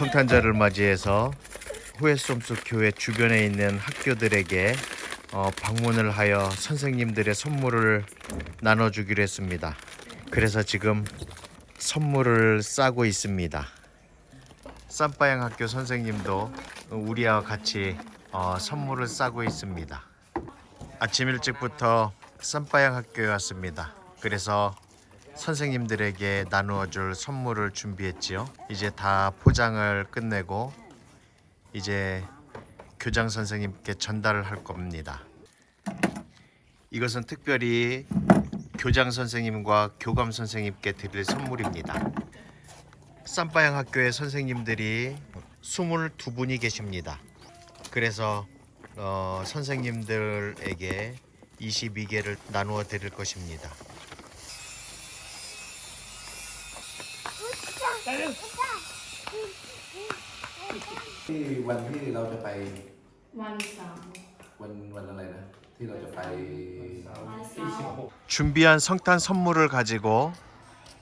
성탄절을 맞이해서 후에솜수 교회 주변에 있는 학교들에게 어, 방문을 하여 선생님들의 선물을 나눠주기로 했습니다. 그래서 지금 선물을 싸고 있습니다. 쌈바양 학교 선생님도 우리와 같이 어, 선물을 싸고 있습니다. 아침 일찍부터 쌈바양 학교에 왔습니다. 그래서 선생님들에게 나누어 줄 선물을 준비했지요. 이제 다 포장을 끝내고 이제 교장 선생님께 전달을 할 겁니다. 이것은 특별히 교장 선생님과 교감 선생님께 드릴 선물입니다. 쌈바양 학교의 선생님들이 22분이 계십니다. 그래서 어, 선생님들에게 22개를 나누어 드릴 것입니다. ที่วันที่เราจะไป วันเสาร์ วันวันอะไรนะ ที่เราจะไป วันเสาร์ 준비한 성탄 선물을 가지고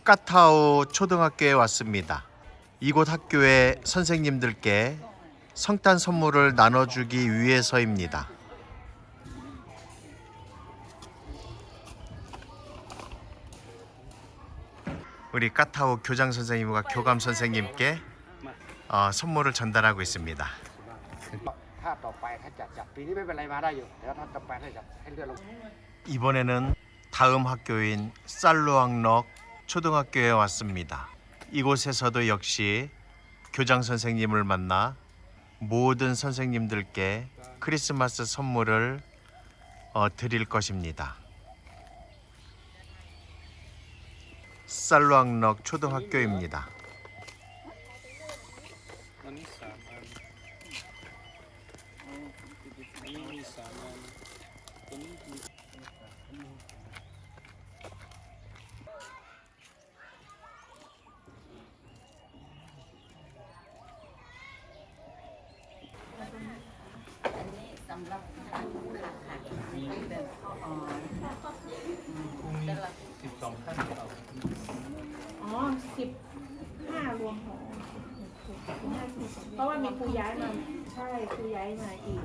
까타오 초등학교에 왔습니다. 이곳 학교의 선생님들께 성탄 선물을 나눠주기 위해서입니다. 우리 까타오 교장 선생님과 교감 선생님께 어, 선물을 전달하고 있습니다. ถ้าต่อไปถ้าจัดจัดปีนี้ไม่เป็นไรมาได้อยู่แต่ว่าถ้าต่อไปถ้าจัดให้เลื่อนลง 이번에는 다음 학교인 살루앙럭 초등학교에 왔습니다. 이곳에서도 역시 교장 선생님을 만나 모든 선생님들께 크리스마스 선물을 어, 드릴 것입니다. 쌀루악럭 초등학교입니다. 공이 12,800원. เพราะว่ามีครูย้ายมา ใช่ครูย้ายมาอีก